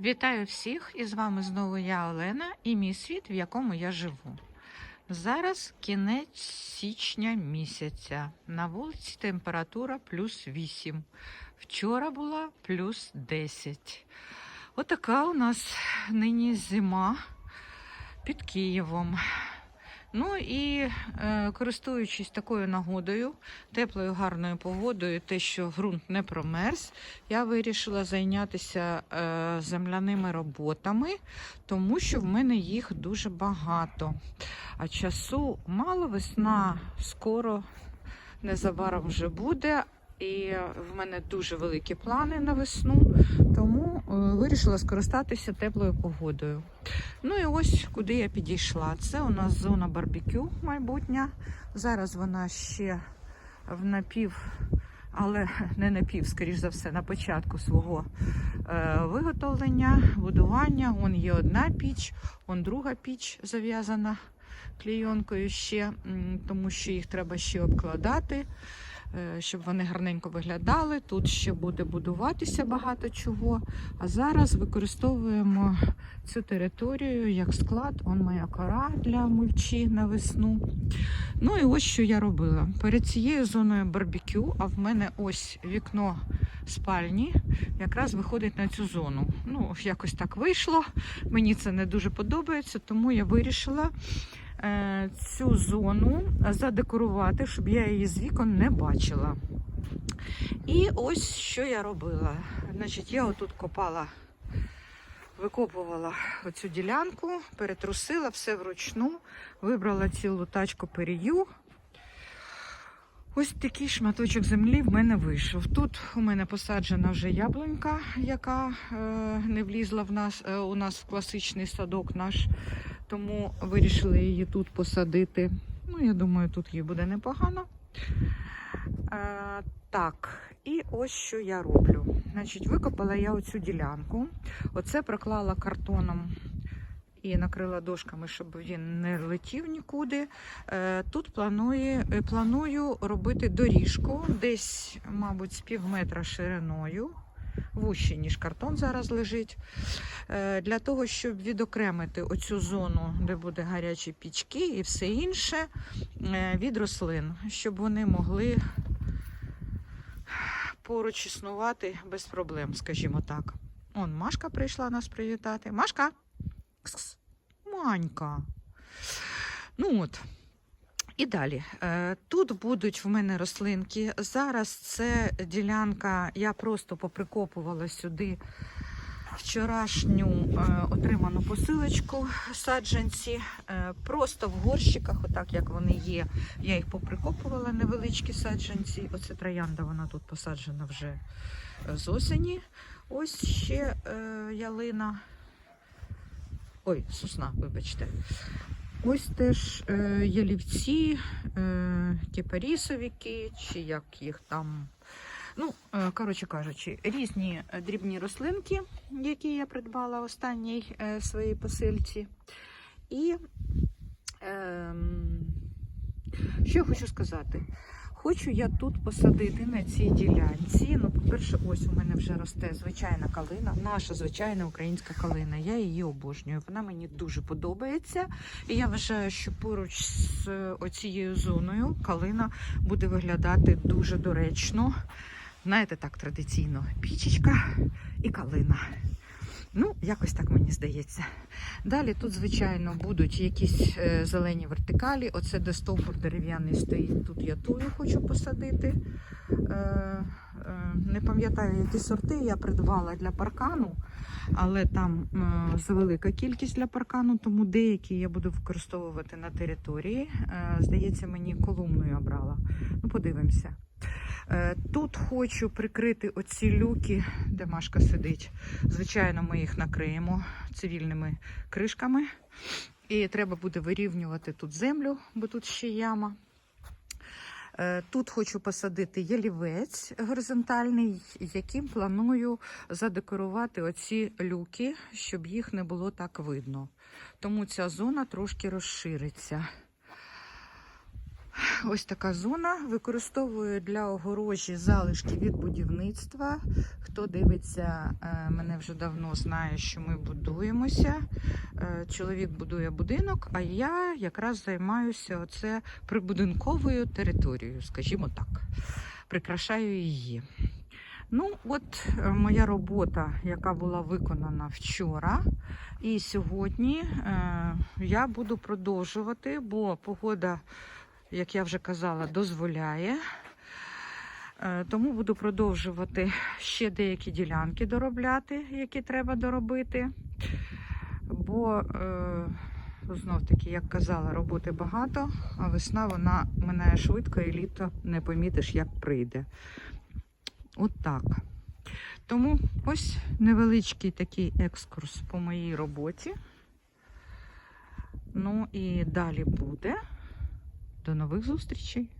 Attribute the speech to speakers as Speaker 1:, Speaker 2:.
Speaker 1: Вітаю всіх! І з вами знову я Олена і мій світ, в якому я живу. Зараз кінець січня місяця. На вулиці температура плюс 8. Вчора була плюс 10. Отака у нас нині зима під Києвом. Ну і е, користуючись такою нагодою, теплою гарною погодою, те, що ґрунт не промерз, я вирішила зайнятися е, земляними роботами, тому що в мене їх дуже багато. А часу мало, весна скоро незабаром вже буде. І в мене дуже великі плани на весну, тому е, вирішила скористатися теплою погодою. Ну і ось куди я підійшла. Це у нас зона барбекю майбутня. Зараз вона ще в напів, але не напів, скоріш за все, на початку свого е, виготовлення, будування. Вон є одна піч, вон друга піч зав'язана клійонкою ще, тому що їх треба ще обкладати. Е, Щоб вони гарненько виглядали. Тут ще буде будуватися багато чого. А зараз використовуємо цю територію як склад. Он моя кора для мульчі на весну. Ну і ось що я робила. Перед цією зоною барбекю, а в мене ось вікно спальні, якраз виходить на цю зону. Ну, якось так вийшло. Мені це не дуже подобається, тому я вирішила цю зону задекорувати, щоб я її з вікон не бачила. І ось що я робила. Значить, я отут копала викопувала оцю ділянку, перетрусила все вручну, вибрала цілу тачку перію. Ось такий шматочок землі в мене вийшов. Тут у мене посаджена вже яблунька, яка е, не влізла в нас, е, у нас в класичний садок наш, тому вирішили її тут посадити. Ну, я думаю, тут їй буде непогано. Е, так, і ось що я роблю. Значить, викопала я оцю ділянку. Оце проклала картоном і накрила дошками, щоб він не летів нікуди. Е, Тут планую, е, планую робити доріжку, десь, мабуть, з пів метра шириною. Вужче, ніж картон зараз лежить. Е, Для того, щоб відокремити оцю зону, де буде гарячі пічки і все інше е, від рослин, щоб вони могли поруч існувати без проблем, скажімо так. Он Машка прийшла нас привітати. Машка! Манька. Ну от. І далі. Е, Тут будуть в мене рослинки. Зараз це ділянка, я просто поприкопувала сюди вчорашню е, отриману посилочку саджанці. Е, Просто в горщиках, отак як вони є, я їх поприкопувала невеличкі саджанці. Оце троянда, вона тут посаджена вже з осені. Ось ще ялина. Ой, сосна, вибачте. Ось теж е, ялівці, е, кіпарісовики, чи як їх там. Ну, е, коротше кажучи, різні е, дрібні рослинки, які я придбала останній е, своїй посильці. І е, що я хочу сказати? Хочу я тут посадити на цій ділянці. Ну, по-перше, ось у мене вже росте звичайна калина, наша звичайна українська калина. Я її обожнюю. Вона мені дуже подобається. І я вважаю, що поруч з е, оцією зоною калина буде виглядати дуже доречно. Знаєте, так традиційно пічечка і калина. Ну, якось так мені здається. Далі тут, звичайно, будуть якісь е, зелені вертикалі. Оце де стовбур дерев'яний стоїть. Тут я тую хочу посадити. Е, не пам'ятаю, які сорти я придбала для паркану, але там е, завелика кількість для паркану, тому деякі я буду використовувати на території. Е, здається, мені колумну я брала. Ну, подивимося. Е, Тут хочу прикрити оці люки, де Машка сидить. Звичайно, ми їх накриємо цивільними кришками. І треба буде вирівнювати тут землю, бо тут ще яма. Е, Тут хочу посадити ялівець горизонтальний, яким планую задекорувати оці люки, щоб їх не було так видно. Тому ця зона трошки розшириться. Ось така зона. Використовую для огорожі залишки від будівництва. Хто дивиться е, мене вже давно знає, що ми будуємося. Е, Чоловік будує будинок, а я якраз займаюся оце прибудинковою територією, скажімо так. Прикрашаю її. Ну, от е, моя робота, яка була виконана вчора, і сьогодні я буду продовжувати, бо погода, як я вже казала, дозволяє. Е, Тому буду продовжувати ще деякі ділянки доробляти, які треба доробити. Бо е, знов таки, як казала, роботи багато, а весна вона минає швидко і літо не помітиш, як прийде. От так. Тому ось невеличкий такий екскурс по моїй роботі. Ну і далі буде. До нових зустрічей!